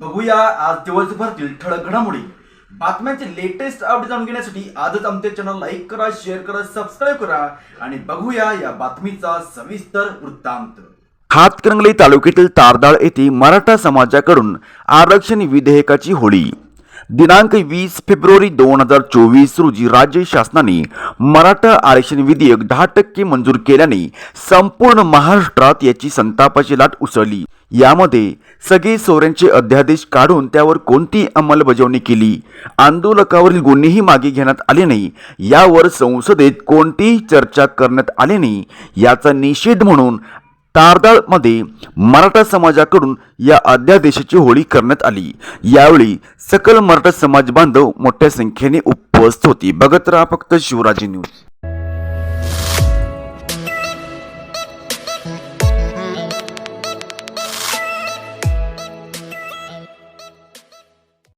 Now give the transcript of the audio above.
बघूया आज दिवसभरातील ठळक घडामोडी. बातम्यांचे लेटेस्ट अपडेट जाणून घेण्यासाठी आजच आमच्या चॅनल लाईक करा शेअर करा सबस्क्राईब करा आणि बघूया या बातमीचा सविस्तर वृत्तांत. हातकणंगले तालुक्यातील तारदाळ येथे मराठा समाजाकडून आरक्षण विधेयकाची होळी. दिनांक वीस फेब्रुवारी दोन हजार चोवीस रोजी राज्य शासनाने मराठा आरक्षण विधेयक दहा टक्के मंजूर केल्याने संपूर्ण महाराष्ट्रात याची संतापाची लाट उसळली. यामध्ये सगळे सोऱ्यांचे अध्यादेश काढून त्यावर कोणती अंमलबजावणी केली? आंदोलकावरील गुन्हेही मागे घेण्यात आले नाही. यावर संसदेत कोणतीही चर्चा करण्यात आली नाही. याचा निषेध म्हणून तारदाळमध्ये मराठा समाजाकडून या अध्यादेशाची होळी करण्यात आली. यावेळी सकल मराठा समाज बांधव मोठ्या संख्येने उपस्थित होती. बघत राहा फक्त शिवराजी न्यूज.